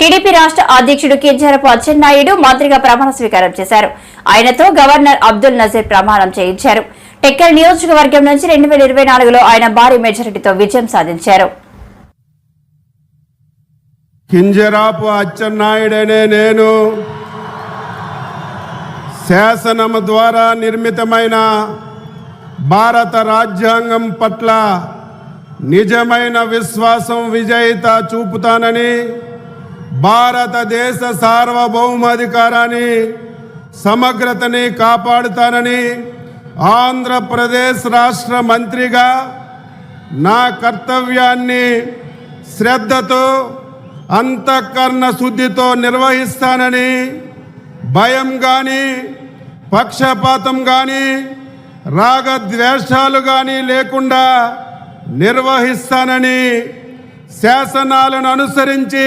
TDP రాష్ట్ర అధ్యక్షుడు కింజరపు అచ్చెన్నాయుడు మంత్రిగా ప్రమాణ స్వీకారం చేశారు. ఆయనతో గవర్నర్ అబ్దుల్ నజీర్ ప్రమాణం చేయించారు. టెక్కల్ నియోజకవర్గం నుంచి రెండు వేల ఇరవై నాలుగులో ఆయన భారీ మెజారిటీతో విజయం సాధించారు. కింజరాపు అచ్చెన్నాయుడనే నేను. శాసనము ద్వారా నిర్మితమైన భారత రాజ్యాంగం పట్ల నిజమైన విశ్వాసం విజయిత చూపుతానని భారతదేశ సార్వభౌమాధికారాన్ని సమగ్రతని కాపాడుతానని ఆంధ్రప్రదేశ్ రాష్ట్ర మంత్రిగా నా కర్తవ్యాన్ని శ్రద్ధతో అంతఃకరణ శుద్ధితో నిర్వహిస్తానని భయం కానీ పక్షపాతం కానీ రాగద్వేషాలు కానీ లేకుండా నిర్వహిస్తానని శాసనాలను అనుసరించి